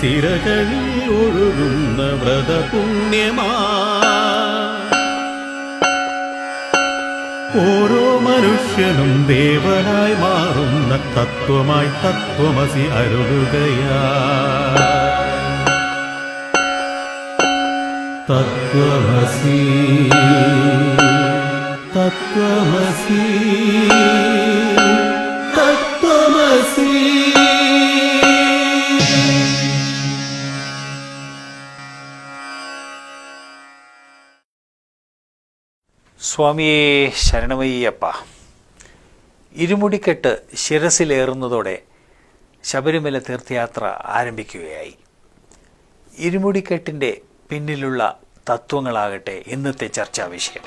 സിരകളിൽ ഒഴുകുന്ന വ്രതപുണ്യമാ. ഓരോ മനുഷ്യനും ദേവനായി മാറുന്ന തത്വമായി തത്വമസി അരുളുകയാ. തത്വമസി തത്വമസി തത്വമസി. സ്വാമിയെ ശരണമയ്യപ്പ. ഇരുമുടിക്കെട്ട് ശിരസിലേറുന്നതോടെ ശബരിമല തീർത്ഥയാത്ര ആരംഭിക്കുകയായി. ഇരുമുടിക്കെട്ടിന്റെ പിന്നിലുള്ള തത്വങ്ങളാകട്ടെ ഇന്നത്തെ ചർച്ചാ വിഷയം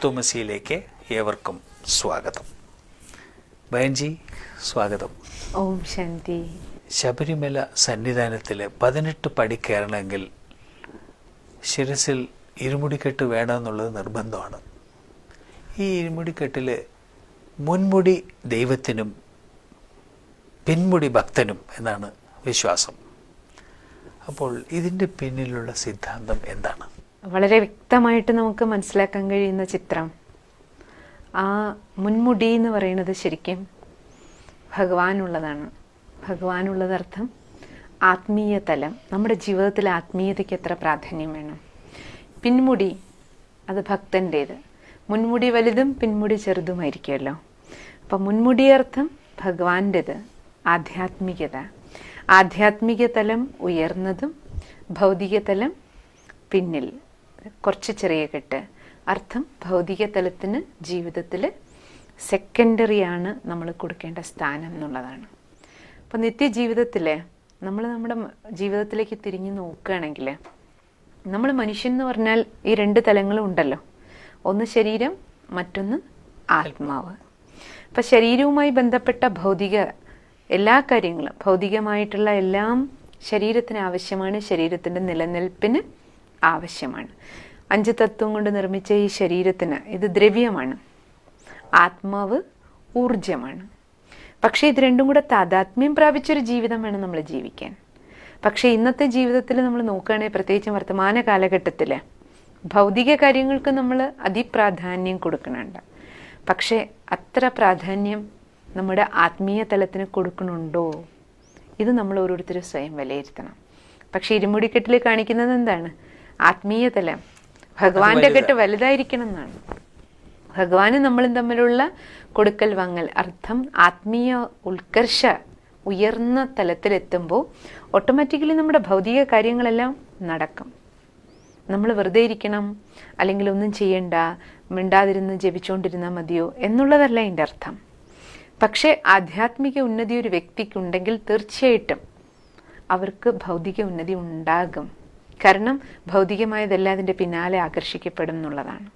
തത്വമസിയിലേക്ക് ഏവർക്കും സ്വാഗതം. ബയൻജി സ്വാഗതം. ഓം ശാന്തി. ശബരിമല സന്നിധാനത്തിൽ പതിനെട്ട് പടി കയറണമെങ്കിൽ ശിരസിൽ ഇരുമുടിക്കെട്ട് വേണമെന്നുള്ളത് നിർബന്ധമാണ്. ഈ ഇരുമുടിക്കെട്ടിൽ മുൻമുടി ദൈവത്തിനും പിൻമുടി ഭക്തനും എന്നാണ് വിശ്വാസം. അപ്പോൾ ഇതിന്റെ പിന്നിലുള്ള സിദ്ധാന്തം എന്താണ്? വളരെ വ്യക്തമായിട്ട് നമുക്ക് മനസ്സിലാക്കാൻ കഴിയുന്ന ചിത്രം. ആ മുൻമുടി എന്ന് പറയുന്നത് ശരിക്കും ഭഗവാനുള്ളതാണ്. ഭഗവാനുള്ളതർത്ഥം ആത്മീയ തലം നമ്മുടെ ജീവിതത്തിൽ ആത്മീയതയ്ക്ക് എത്ര പ്രാധാന്യം വേണം? പിൻമുടി അത് ഭക്തന്റേത് മുൻമുടി വലുതും പിൻമുടി ചെറുതുമായിരിക്കുമല്ലോ. അപ്പം മുൻമുടി അർത്ഥം ഭഗവാന്റേത് ആധ്യാത്മികത. ആധ്യാത്മിക തലം ഉയർന്നതും ഭൗതിക തലം പിന്നിൽ. കുറച്ച് ചെറിയ കെട്ട്. അർത്ഥം ഭൗതിക തലത്തിന് ജീവിതത്തിൽ സെക്കൻഡറിയാണ് നമ്മൾ കൊടുക്കേണ്ട സ്ഥാനം എന്നുള്ളതാണ്. അപ്പോൾ നിത്യജീവിതത്തിൽ നമ്മൾ നമ്മുടെ ജീവിതത്തിലേക്ക് തിരിഞ്ഞു നോക്കുകയാണെങ്കിൽ നമ്മൾ മനുഷ്യൻ എന്ന് പറഞ്ഞാൽ ഈ രണ്ട് തലങ്ങളും ഉണ്ടല്ലോ. ഒന്ന് ശരീരം മറ്റൊന്ന് ആത്മാവ്. അപ്പം ശരീരവുമായി ബന്ധപ്പെട്ട ഭൗതിക എല്ലാ കാര്യങ്ങളും ഭൗതികമായിട്ടുള്ള എല്ലാം ശരീരത്തിന് ആവശ്യമാണ് ശരീരത്തിന്റെ നിലനിൽപ്പിന് ആവശ്യമാണ്. അഞ്ച് തത്വം കൊണ്ട് നിർമ്മിച്ച ഈ ശരീരത്തിന് ഇത് ദ്രവ്യമാണ്. ആത്മാവ് ഊർജമാണ് പക്ഷേ ഇത് രണ്ടും കൂടെ താതാത്മ്യം പ്രാപിച്ചൊരു ജീവിതം വേണം നമ്മൾ ജീവിക്കാൻ. പക്ഷേ ഇന്നത്തെ ജീവിതത്തിൽ നമ്മൾ നോക്കുകയാണെങ്കിൽ പ്രത്യേകിച്ചും വർത്തമാന കാലഘട്ടത്തിൽ ഭൗതിക കാര്യങ്ങൾക്ക് നമ്മൾ അതിപ്രാധാന്യം കൊടുക്കുന്നുണ്ട്. പക്ഷേ അത്ര പ്രാധാന്യം നമ്മുടെ ആത്മീയ തലത്തിന് കൊടുക്കണുണ്ടോ ഇത് നമ്മൾ ഓരോരുത്തരും സ്വയം വിലയിരുത്തണം. പക്ഷേ ഇരുമുടിക്കെട്ടിൽ കാണിക്കുന്നത് എന്താണ്? ആത്മീയ തലം ഭഗവാന്റെ കെട്ട് വലുതായിരിക്കണം എന്നാണ് ഭഗവാനും നമ്മളും തമ്മിലുള്ള കൊടുക്കൽ വാങ്ങൽ അർത്ഥം ആത്മീയ ഉത്കർഷ ഉയർന്ന തലത്തിലെത്തുമ്പോൾ ഓട്ടോമാറ്റിക്കലി നമ്മുടെ ഭൗതിക കാര്യങ്ങളെല്ലാം നടക്കും. നമ്മൾ വെറുതെ ഇരിക്കണം അല്ലെങ്കിൽ ഒന്നും ചെയ്യണ്ട മിണ്ടാതിരുന്ന് ജപിച്ചുകൊണ്ടിരുന്നാൽ മതിയോ എന്നുള്ളതല്ല എന്റെ അർത്ഥം. പക്ഷേ ആധ്യാത്മിക ഉന്നതി ഒരു വ്യക്തിക്കുണ്ടെങ്കിൽ തീർച്ചയായിട്ടും അവർക്ക് ഭൗതിക ഉന്നതി ഉണ്ടാകും. കാരണം ഭൗതികമായതെല്ലാം അതിന്റെ പിന്നാലെ ആകർഷിക്കപ്പെടും എന്നുള്ളതാണ്.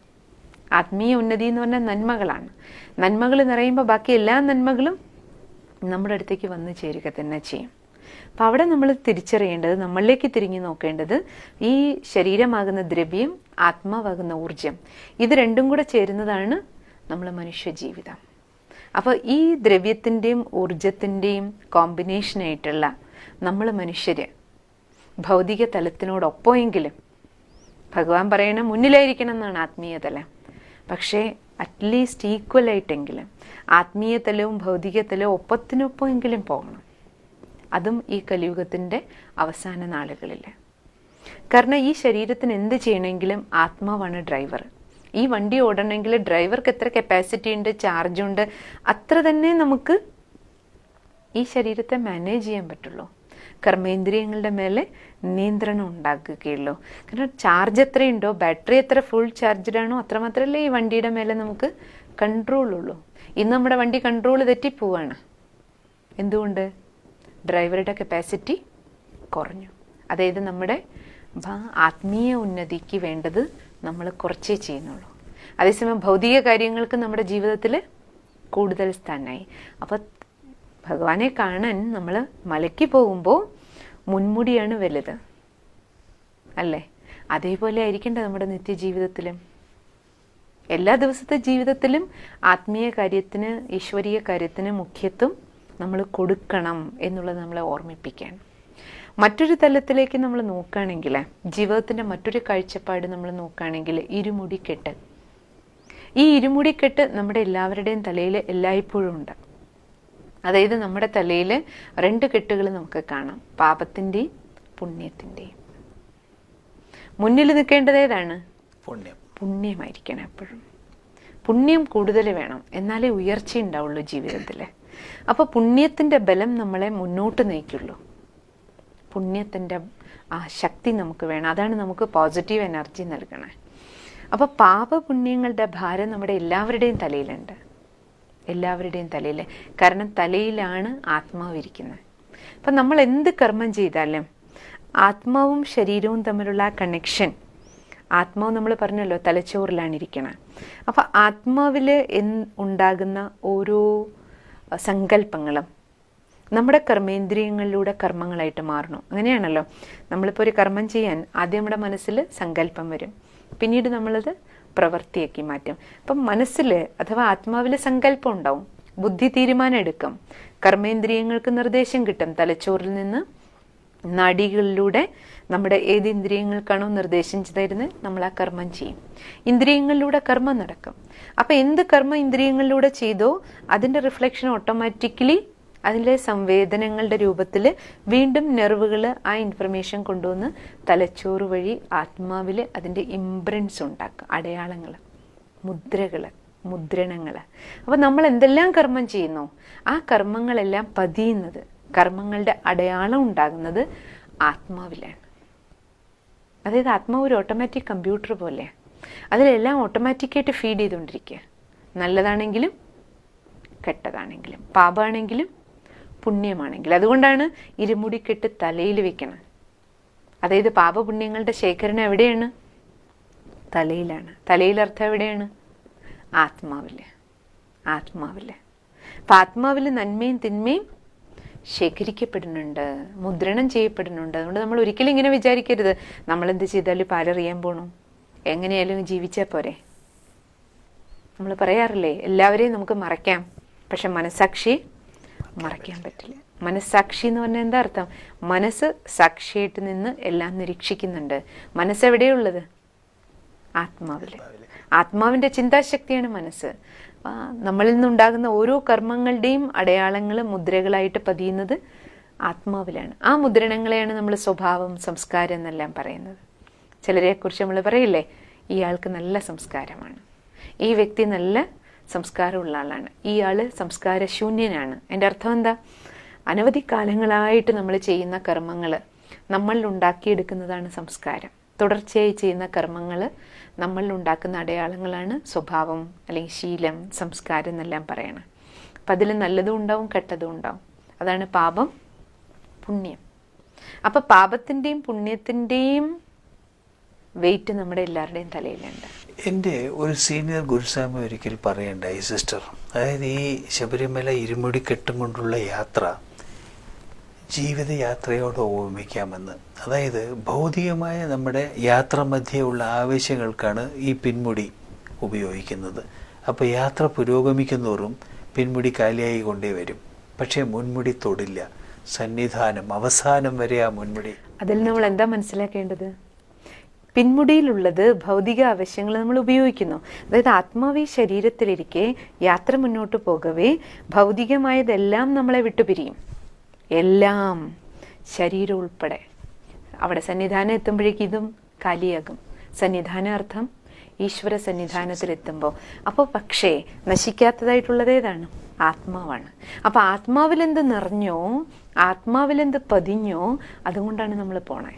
ആത്മീയ ഉന്നതി എന്ന് പറഞ്ഞാൽ നന്മകളാണ്. നന്മകൾ നിറയുമ്പോൾ ബാക്കി എല്ലാ നന്മകളും നമ്മുടെ അടുത്തേക്ക് വന്നു ചേരുക തന്നെ ചെയ്യും. അപ്പം അവിടെ നമ്മൾ തിരിച്ചറിയേണ്ടത് നമ്മളിലേക്ക് തിരിഞ്ഞു നോക്കേണ്ടത് ഈ ശരീരമാകുന്ന ദ്രവ്യം ആത്മാവാകുന്ന ഊർജം ഇത് രണ്ടും കൂടെ ചേരുന്നതാണ് നമ്മൾ മനുഷ്യ ജീവിതം. അപ്പോൾ ഈ ദ്രവ്യത്തിന്റെയും ഊർജത്തിന്റെയും കോമ്പിനേഷനായിട്ടുള്ള നമ്മൾ മനുഷ്യര് ഭൗതിക തലത്തിനോടൊപ്പമെങ്കിലും ഭഗവാൻ പറയണ മുന്നിലായിരിക്കണം എന്നാണ് ആത്മീയ തലം പക്ഷേ അറ്റ്ലീസ്റ്റ് ഈക്വൽ ആയിട്ടെങ്കിലും ആത്മീയ ഭൗതികതലവും ഭൗതിക തലവും ഒപ്പത്തിനൊപ്പമെങ്കിലും പോകണം. അതും ഈ കലിയുഗത്തിന്റെ അവസാന നാളുകളിൽ കാരണം ഈ ശരീരത്തിന് എന്ത് ചെയ്യണമെങ്കിലും ആത്മാവാണ് ഡ്രൈവർ ഈ വണ്ടി ഓടണമെങ്കിൽ ഡ്രൈവർക്ക് എത്ര കപ്പാസിറ്റി ഉണ്ട് ചാർജുണ്ട് അത്ര തന്നെ നമുക്ക് ഈ ശരീരത്തെ മാനേജ് ചെയ്യാൻ പറ്റുള്ളൂ. കർമ്മേന്ദ്രിയങ്ങളുടെ മേലെ നിയന്ത്രണം ഉണ്ടാക്കുകയുള്ളൂ. കാരണം ചാർജ് എത്രയുണ്ടോ ബാറ്ററി എത്ര ഫുൾ ചാർജ്ഡ് ആണോ അത്രമാത്രമല്ലേ ഈ വണ്ടിയുടെ മേലെ നമുക്ക് കൺട്രോൾ ഉള്ളൂ. ഇന്ന് നമ്മുടെ വണ്ടി കൺട്രോൾ തെറ്റിപ്പോവാണ് എന്തുകൊണ്ട്? ഡ്രൈവറുടെ കപ്പാസിറ്റി കുറഞ്ഞു. അതായത് നമ്മുടെ ആത്മീയ ഉന്നതിക്ക് വേണ്ടത് നമ്മൾ കുറച്ചേ ചെയ്യുന്നുള്ളൂ. അതേസമയം ഭൗതിക കാര്യങ്ങൾക്ക് നമ്മുടെ ജീവിതത്തിൽ കൂടുതൽ സ്ഥാനമായി. അപ്പോൾ ഭഗവാനെ കാണാൻ നമ്മൾ മലയ്ക്ക് പോകുമ്പോൾ മുൻമുടിയാണ് വലുത്. അല്ലേ? അതേപോലെ ആയിരിക്കേണ്ട നമ്മുടെ നിത്യജീവിതത്തിലും. എല്ലാ ദിവസത്തെ ജീവിതത്തിലും ആത്മീയ കാര്യത്തിന് ഈശ്വരീയ കാര്യത്തിന് മുഖ്യത്വം നമ്മൾ കൊടുക്കണം എന്നുള്ളത് നമ്മളെ ഓർമ്മിപ്പിക്കാൻ. മറ്റൊരു തലത്തിലേക്ക് നമ്മൾ നോക്കുകയാണെങ്കിൽ ജീവിതത്തിന്റെ മറ്റൊരു കാഴ്ചപ്പാട് നമ്മൾ നോക്കുകയാണെങ്കിൽ ഇരുമുടിക്കെട്ട് ഈ ഇരുമുടിക്കെട്ട് നമ്മുടെ എല്ലാവരുടെയും തലയിൽ എല്ലായ്പ്പോഴും ഉണ്ട്. അതായത് നമ്മുടെ തലയിൽ രണ്ട് കെട്ടുകൾ നമുക്ക് കാണാം. പാപത്തിന്റെയും പുണ്യത്തിന്റെയും മുന്നിൽ നിൽക്കേണ്ടത് ഏതാണ്? പുണ്യം. പുണ്യമായിരിക്കണം എപ്പോഴും. പുണ്യം കൂടുതൽ വേണം. എന്നാലേ ഉയർച്ച ഉണ്ടാവുള്ളൂ ജീവിതത്തിൽ അപ്പോൾ പുണ്യത്തിന്റെ ബലം നമ്മളെ മുന്നോട്ട് നയിക്കുള്ളൂ. പുണ്യത്തിന്റെ ആ ശക്തി നമുക്ക് വേണം. അതാണ് നമുക്ക് പോസിറ്റീവ് എനർജി നൽകണേ. അപ്പോൾ പാപപുണ്യങ്ങളുടെ ഭാരം നമ്മുടെ എല്ലാവരുടെയും തലയിലുണ്ട്. എല്ലാവരുടെയും തലയിൽ. കാരണം തലയിലാണ് ആത്മാവ് ഇരിക്കുന്നത്. അപ്പം നമ്മൾ എന്ത് കർമ്മം ചെയ്താലും ആത്മാവും ശരീരവും തമ്മിലുള്ള കണക്ഷൻ ആത്മാവ് നമ്മൾ പറഞ്ഞല്ലോ തലച്ചോറിലാണ് ഇരിക്കുന്നത് അപ്പം ആത്മാവിൽ ഉണ്ടാകുന്ന ഓരോ സങ്കല്പങ്ങളും നമ്മുടെ കർമ്മേന്ദ്രിയങ്ങളിലൂടെ കർമ്മങ്ങളായിട്ട് മാറണം. അങ്ങനെയാണല്ലോ. നമ്മളിപ്പോൾ ഒരു കർമ്മം ചെയ്യാൻ ആദ്യം നമ്മുടെ മനസ്സിൽ സങ്കല്പം വരും. പിന്നീട് നമ്മളത് പ്രവൃത്തിയാക്കി മാറ്റും. അപ്പം മനസ്സിൽ അഥവാ ആത്മാവിൽ സങ്കല്പം ഉണ്ടാവും ബുദ്ധി തീരുമാനം എടുക്കും കർമ്മേന്ദ്രിയങ്ങൾക്ക് നിർദ്ദേശം കിട്ടും. തലച്ചോറിൽ നിന്ന് നാഡികളിലൂടെ നമ്മുടെ ഏത് ഇന്ദ്രിയങ്ങൾക്കാണോ നിർദ്ദേശം തരുന്നത് നമ്മൾ ആ കർമ്മം ചെയ്യും. ഇന്ദ്രിയങ്ങളിലൂടെ കർമ്മം നടക്കും. അപ്പം എന്ത് കർമ്മം ഇന്ദ്രിയങ്ങളിലൂടെ ചെയ്തോ അതിന്റെ റിഫ്ലക്ഷൻ ഓട്ടോമാറ്റിക്കലി അതിലെ സംവേദനങ്ങളുടെ രൂപത്തിൽ വീണ്ടും നെർവുകൾ ആ ഇൻഫർമേഷൻ കൊണ്ടുവന്ന് തലച്ചോറ് വഴി ആത്മാവിൽ അതിന്റെ ഇംപ്രൻസ് ഉണ്ടാക്കുക. അടയാളങ്ങൾ മുദ്രകൾ മുദ്രണങ്ങൾ അപ്പോൾ നമ്മൾ എന്തെല്ലാം കർമ്മം ചെയ്യുന്നു? ആ കർമ്മങ്ങളെല്ലാം പതിയുന്നത് കർമ്മങ്ങളുടെ അടയാളം ഉണ്ടാകുന്നത് ആത്മാവിലാണ്. അതായത് ആത്മാവ് ഒരു ഓട്ടോമാറ്റിക് കമ്പ്യൂട്ടർ പോലെ. അതിലെല്ലാം ഓട്ടോമാറ്റിക്കായിട്ട് ഫീഡ് ചെയ്തുകൊണ്ടിരിക്കുക. നല്ലതാണെങ്കിലും കെട്ടതാണെങ്കിലും പാപമാണെങ്കിലും പുണ്യമാണെങ്കിലും അതുകൊണ്ടാണ് ഇരുമുടിക്കെട്ട് തലയിൽ വെക്കണം അതായത് പാപപുണ്യങ്ങളുടെ ശേഖരണം എവിടെയാണ്? തലയിലാണ്. തലയിൽ അർത്ഥം എവിടെയാണ്? ആത്മാവിൽ ആത്മാവിൽ അപ്പം ആത്മാവിൽ നന്മയും തിന്മയും ശേഖരിക്കപ്പെടുന്നുണ്ട്. മുദ്രണം ചെയ്യപ്പെടുന്നുണ്ട്. അതുകൊണ്ട് നമ്മൾ ഒരിക്കലും ഇങ്ങനെ വിചാരിക്കരുത്. നമ്മൾ എന്ത് ചെയ്താലും പാലറിയാൻ പോകണം എങ്ങനെയായാലും ജീവിച്ചാൽ പോരെ. നമ്മൾ പറയാറില്ലേ എല്ലാവരെയും നമുക്ക് മറയ്ക്കാം പക്ഷെ മനസാക്ഷി മറയ്ക്കാൻ പറ്റില്ല. മനസ്സാക്ഷി എന്ന് പറഞ്ഞാൽ എന്താ അർത്ഥം? മനസ്സ് സാക്ഷിയായിട്ട് നിന്ന് എല്ലാം നിരീക്ഷിക്കുന്നുണ്ട്. മനസ്സെവിടെയുള്ളത്? ആത്മാവിൽ. ആത്മാവിന്റെ ചിന്താശക്തിയാണ് മനസ്സ്. നമ്മളിൽ നിന്നുണ്ടാകുന്ന ഓരോ കർമ്മങ്ങളുടെയും അടയാളങ്ങൾ മുദ്രകളായിട്ട് പതിയുന്നത് ആത്മാവിലാണ്. ആ മുദ്രണങ്ങളെയാണ് നമ്മൾ സ്വഭാവം സംസ്കാരം എന്നെല്ലാം പറയുന്നത്. ചിലരെക്കുറിച്ച് നമ്മൾ പറയില്ലേ? ഇയാൾക്ക് നല്ല സംസ്കാരമാണ്. ഈ വ്യക്തി നല്ല സംസ്കാരമുള്ള ആളാണ്. ഇയാൾ സംസ്കാരശൂന്യനാണ്. എന്റെ അർത്ഥം എന്താ? അനവധി കാലങ്ങളായിട്ട് നമ്മൾ ചെയ്യുന്ന കർമ്മങ്ങൾ നമ്മളിൽ ഉണ്ടാക്കിയെടുക്കുന്നതാണ് സംസ്കാരം. തുടർച്ചയായി ചെയ്യുന്ന കർമ്മങ്ങൾ നമ്മളിൽ ഉണ്ടാക്കുന്ന അടയാളങ്ങളാണ് സ്വഭാവം അല്ലെങ്കിൽ ശീലം സംസ്കാരം എന്നെല്ലാം പറയണം. അപ്പം അതിൽ നല്ലതും ഉണ്ടാവും കെട്ടതും ഉണ്ടാവും. അതാണ് പാപം പുണ്യം. അപ്പം പാപത്തിന്റെയും പുണ്യത്തിന്റെയും വെയിറ്റ് നമ്മുടെ എല്ലാവരുടെയും തലയിലുണ്ട്. എന്റെ ഒരു സീനിയർ ഗുരുസ്വാമി ഒരിക്കൽ പറയണ്ടായി സിസ്റ്റർ. അതായത് ഈ ശബരിമല ഇരുമുടി കെട്ടും കൊണ്ടുള്ള യാത്ര ജീവിതയാത്രയോട് ഓർമ്മിക്കാമെന്ന്. അതായത് ഭൗതികമായ നമ്മുടെ യാത്ര മധ്യയുള്ള ആവശ്യങ്ങൾക്കാണ് ഈ പിന്മുടി ഉപയോഗിക്കുന്നത്. അപ്പോൾ യാത്ര പുരോഗമിക്കുന്നതോറും പിന്മുടി കാലിയായി കൊണ്ടേ വരും. പക്ഷേ മുൻമുടി തൊടില്ല. സന്നിധാനം അവസാനം വരെ ആ മുൻമുടി. അതിൽ നമ്മൾ എന്താ മനസ്സിലാക്കേണ്ടത്? പിൻമുടിയിലുള്ളത് ഭൗതിക ആവശ്യങ്ങൾ നമ്മൾ ഉപയോഗിക്കുന്നു. അതായത് ആത്മാവി ശരീരത്തിലിരിക്കെ യാത്ര മുന്നോട്ട് പോകവേ ഭൗതികമായതെല്ലാം നമ്മളെ വിട്ടുപിരിയും. എല്ലാം ശരീരം ഉൾപ്പെടെ. അവിടെ സന്നിധാനം എത്തുമ്പോഴേക്കും ഇതും കാലിയാകും. സന്നിധാനാർത്ഥം ഈശ്വര സന്നിധാനത്തിലെത്തുമ്പോൾ അപ്പോൾ പക്ഷേ നശിക്കാത്തതായിട്ടുള്ളത് ഏതാണ്? ആത്മാവാണ്. അപ്പോൾ ആത്മാവിലെന്ത് നിറഞ്ഞോ ആത്മാവിലെന്ത് പതിഞ്ഞോ അതുകൊണ്ടാണ് നമ്മൾ പോണേ.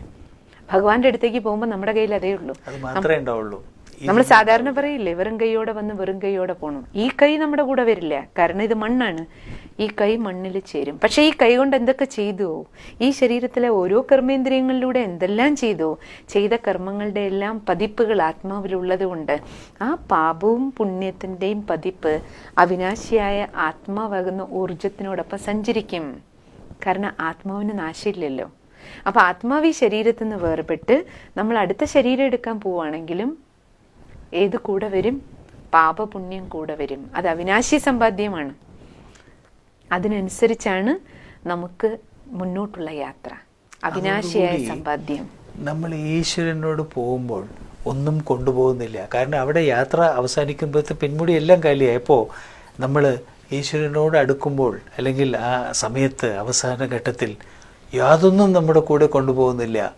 ഭഗവാന്റെ അടുത്തേക്ക് പോകുമ്പോൾ നമ്മുടെ കയ്യിൽ അതേ ഉള്ളൂ. നമ്മൾ സാധാരണ പറയില്ലേ വെറും കൈയോടെ വന്ന് വെറും കൈയോടെ പോകണം ഈ കൈ നമ്മുടെ കൂടെ വരില്ല കാരണം ഇത് മണ്ണാണ്. ഈ കൈ മണ്ണിൽ ചേരും. പക്ഷെ ഈ കൈ കൊണ്ട് എന്തൊക്കെ ചെയ്തു ഈ ശരീരത്തിലെ ഓരോ കർമ്മേന്ദ്രിയങ്ങളിലൂടെ എന്തെല്ലാം ചെയ്തു? ചെയ്ത കർമ്മങ്ങളുടെ എല്ലാം പതിപ്പുകൾ ആത്മാവിലുള്ളത് കൊണ്ട് ആ പാപവും പുണ്യത്തിന്റെയും പതിപ്പ് അവിനാശിയായ ആത്മാവാകുന്ന ഊർജത്തിനോടൊപ്പം സഞ്ചരിക്കും. കാരണം ആത്മാവിന് നാശമില്ലല്ലോ. അപ്പൊ ആത്മാവ് ഈ ശരീരത്തിൽ നിന്ന് വേർപെട്ട് നമ്മൾ അടുത്ത ശരീരം എടുക്കാൻ പോവുകയാണെങ്കിലും ഏത് കൂടെ വരും? പാപപുണ്യം കൂടെ വരും. അത് അവിനാശി സമ്പാദ്യമാണ്. അതിനനുസരിച്ചാണ് നമുക്ക് മുന്നോട്ടുള്ള യാത്ര. അവിനാശിയായ സമ്പാദ്യം. നമ്മൾ ഈശ്വരനോട് പോകുമ്പോൾ ഒന്നും കൊണ്ടുപോകുന്നില്ല. കാരണം അവിടെ യാത്ര അവസാനിക്കുമ്പോഴത്തെ പിന്മുടി എല്ലാം കാലിയായപ്പോൾ നമ്മൾ ഈശ്വരനോട് അടുക്കുമ്പോൾ അല്ലെങ്കിൽ ആ സമയത്ത് അവസാന ഘട്ടത്തിൽ യാതൊന്നും നമ്മുടെ കൂടെ കൊണ്ടുപോകുന്നില്ല.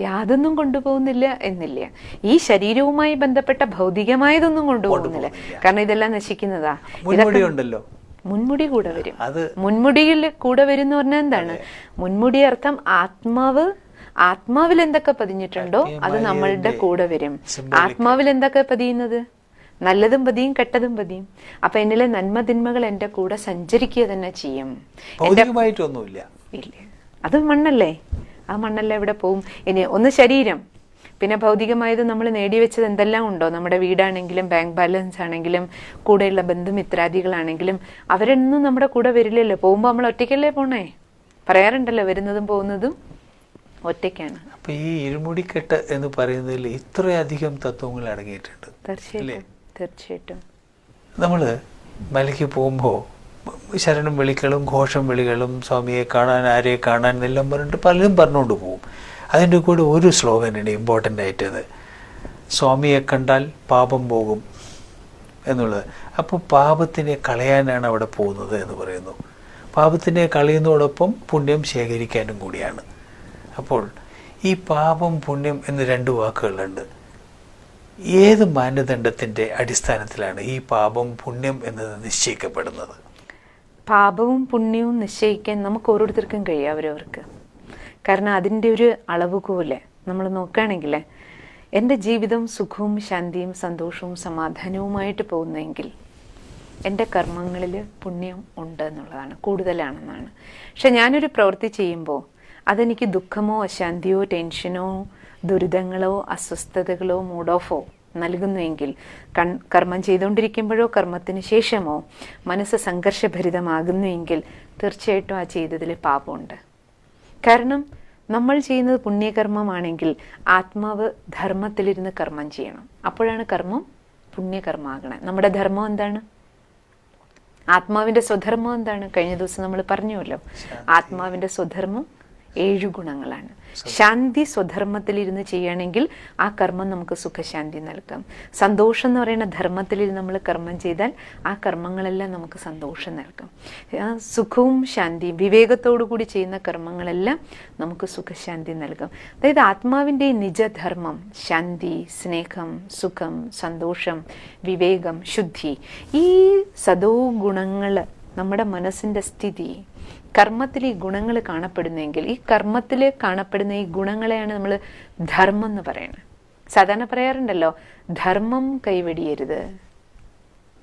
യാതൊന്നും കൊണ്ടുപോകുന്നില്ല എന്നില്ല. ഈ ശരീരവുമായി ബന്ധപ്പെട്ട ഭൗതികമായതൊന്നും കൊണ്ടുപോകുന്നില്ല. കാരണം ഇതെല്ലാം നശിക്കുന്നതാ. ഉണ്ടല്ലോ. മുൻമുടി കൂടെ വരും. അത് മുൻമുടിയിൽ കൂടെ വരും എന്ന് പറഞ്ഞാൽ എന്താണ്? മുൻമുടി അർത്ഥം ആത്മാവ് ആത്മാവിൽ എന്തൊക്കെ പതിഞ്ഞിട്ടുണ്ടോ അത് നമ്മളുടെ കൂടെ വരും. ആത്മാവിൽ എന്തൊക്കെ പതിയുന്നത്? നല്ലതും പതിയും കെട്ടതും പതിയും. അപ്പൊ എന്നിലെ നന്മ തിന്മകൾ എന്റെ കൂടെ സഞ്ചരിക്കുക തന്നെ ചെയ്യും. ഭൗതികമായിട്ടൊന്നുമില്ല. ഇല്ല. അത് മണ്ണല്ലേ? ആ മണ്ണല്ലേ ഇവിടെ പോവും? ഇനി ഒന്ന് ശരീരം. പിന്നെ ഭൗതികമായത് നമ്മൾ നേടിവെച്ചത് എന്തെല്ലാം ഉണ്ടോ? നമ്മുടെ വീടാണെങ്കിലും ബാങ്ക് ബാലൻസ് ആണെങ്കിലും കൂടെയുള്ള ബന്ധുമിത്രാദികളാണെങ്കിലും അവരൊന്നും നമ്മുടെ കൂടെ വരില്ലല്ലോ. പോകുമ്പോൾ നമ്മൾ ഒറ്റയ്ക്കല്ലേ പോണേ? പറയാറുണ്ടല്ലോ വരുന്നതും പോകുന്നതും ഒറ്റയ്ക്കാണ്. അപ്പൊ ഈ ഇരുമുടിക്കെട്ട് എന്ന് പറയുന്നതിൽ ഇത്രയധികം തത്വങ്ങൾ അടങ്ങിയിട്ടുണ്ട് തീർച്ചയായിട്ടും തീർച്ചയായിട്ടും. നമ്മൾ മലയ്ക്ക് പോകുമ്പോൾ ശരണം വിളികളും ഘോഷം വിളികളും സ്വാമിയെ കാണാൻ ആരെ കാണാൻ എന്നെല്ലാം പറഞ്ഞിട്ട് പലരും പറഞ്ഞുകൊണ്ട് പോകും. അതിന്റെ കൂടെ ഒരു സ്ലോഗനുണ്ട് ഇമ്പോർട്ടന്റ് ആയിട്ടത്. സ്വാമിയെ കണ്ടാൽ പാപം പോകും എന്നുള്ളത്. അപ്പോൾ പാപത്തിനെ കളയാനാണ് അവിടെ പോകുന്നത് എന്ന് പറയുന്നു. പാപത്തിനെ കളയുന്നതോടൊപ്പം പുണ്യം ശേഖരിക്കാനും കൂടിയാണ്. അപ്പോൾ ഈ പാപം പുണ്യം എന്ന് രണ്ട് വാക്കുകളുണ്ട്. ഏത് മാനദണ്ഡത്തിന്റെ അടിസ്ഥാനത്തിലാണ് ഈ പാപം പുണ്യം എന്നത് നിശ്ചയിക്കപ്പെടുന്നത്? പാപവും പുണ്യവും നിശ്ചയിക്കാൻ നമുക്ക് ഓരോരുത്തർക്കും കഴിയും അവരവർക്ക്. കാരണം അതിന്റെ ഒരു അളവുകോൽ നമ്മൾ നോക്കുകയാണെങ്കിൽ എന്റെ ജീവിതം സുഖവും ശാന്തിയും സന്തോഷവും സമാധാനവുമായിട്ട് പോകുന്നെങ്കിൽ എന്റെ കർമ്മങ്ങളിൽ പുണ്യം ഉണ്ട് എന്നുള്ളതാണ് കൂടുതലാണെന്നാണ്. പക്ഷെ ഞാനൊരു പ്രവൃത്തി ചെയ്യുമ്പോൾ അതെനിക്ക് ദുഃഖമോ അശാന്തിയോ ടെൻഷനോ ദുരിതങ്ങളോ അസ്വസ്ഥതകളോ മൂഡ് ഓഫോ നൽകുന്നുവെങ്കിൽ കൺ കർമ്മം ചെയ്തുകൊണ്ടിരിക്കുമ്പോഴോ കർമ്മത്തിന് ശേഷമോ മനസ്സ് സംഘർഷഭരിതമാകുന്നുവെങ്കിൽ തീർച്ചയായിട്ടും ആ ചെയ്തതിൽ പാപമുണ്ട്. കാരണം നമ്മൾ ചെയ്യുന്നത് പുണ്യകർമ്മമാണെങ്കിൽ ആത്മാവ് ധർമ്മത്തിലിരുന്ന് കർമ്മം ചെയ്യണം. അപ്പോഴാണ് കർമ്മം പുണ്യകർമ്മമാകണം നമ്മുടെ ധർമ്മം എന്താണ്? ആത്മാവിന്റെ സ്വധർമ്മം എന്താണ്? കഴിഞ്ഞ ദിവസം നമ്മൾ പറഞ്ഞുവല്ലോ. ആത്മാവിന്റെ സ്വധർമ്മം ഏഴു ഗുണങ്ങളാണ്. ശാന്തി സ്വധർമ്മത്തിലിരുന്ന് ചെയ്യുകയാണെങ്കിൽ ആ കർമ്മം നമുക്ക് സുഖശാന്തി നൽകാം. സന്തോഷം എന്ന് പറയുന്ന ധർമ്മത്തിലിരുന്ന് നമ്മൾ കർമ്മം ചെയ്താൽ ആ കർമ്മങ്ങളെല്ലാം നമുക്ക് സന്തോഷം നൽകും. സുഖവും ശാന്തിയും വിവേകത്തോടു കൂടി ചെയ്യുന്ന കർമ്മങ്ങളെല്ലാം നമുക്ക് സുഖശാന്തി നൽകും. അതായത് ആത്മാവിന്റെ നിജധർമ്മം ശാന്തി സ്നേഹം സുഖം സന്തോഷം വിവേകം ശുദ്ധി ഈ സദോ ഗുണങ്ങൾ നമ്മുടെ മനസ്സിന്റെ സ്ഥിതി കർമ്മത്തിൽ ഈ ഗുണങ്ങൾ കാണപ്പെടുന്നെങ്കിൽ ഈ കർമ്മത്തിൽ കാണപ്പെടുന്ന ഈ ഗുണങ്ങളെയാണ് നമ്മൾ ധർമ്മം എന്ന് പറയുന്നത് സാധാരണ പറയാറുണ്ടല്ലോ ധർമ്മം കൈവെടിയരുത്.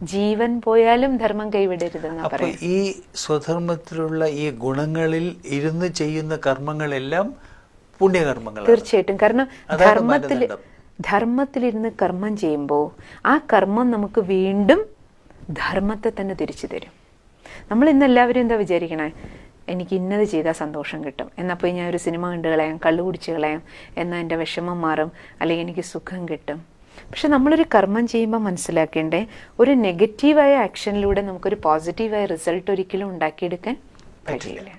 ജീവൻ പോയാലും ധർമ്മം കൈവിടരുത് അപ്പൊ ഈ സ്വധർമ്മത്തിലുള്ള ഈ ഗുണങ്ങളിൽ ഇരുന്ന് ചെയ്യുന്ന കർമ്മങ്ങളെല്ലാം പുണ്യകർമ്മങ്ങൾ തീർച്ചയായിട്ടും. കാരണം ധർമ്മത്തിൽ. ധർമ്മത്തിലിരുന്ന് കർമ്മം ചെയ്യുമ്പോൾ ആ കർമ്മം നമുക്ക് വീണ്ടും ധർമ്മത്തെ തന്നെ തിരിച്ചു തരും. നമ്മൾ ഇന്ന് എല്ലാവരും എന്താ വിചാരിക്കണേ? എനിക്ക് ഇന്നത് ചെയ്താൽ സന്തോഷം കിട്ടും. എന്നാൽ പോയി ഞാൻ ഒരു സിനിമ കണ്ടു കളയാം കള്ളു കുടിച്ച് കളയാം എന്നാൽ എന്റെ വിഷമം മാറും അല്ലെങ്കിൽ എനിക്ക് സുഖം കിട്ടും. പക്ഷെ നമ്മളൊരു കർമ്മം ചെയ്യുമ്പോൾ മനസ്സിലാക്കേണ്ടേ ഒരു നെഗറ്റീവായ ആക്ഷനിലൂടെ നമുക്കൊരു പോസിറ്റീവായ റിസൾട്ട് ഒരിക്കലും ഉണ്ടാക്കിയെടുക്കാൻ പറ്റില്ല.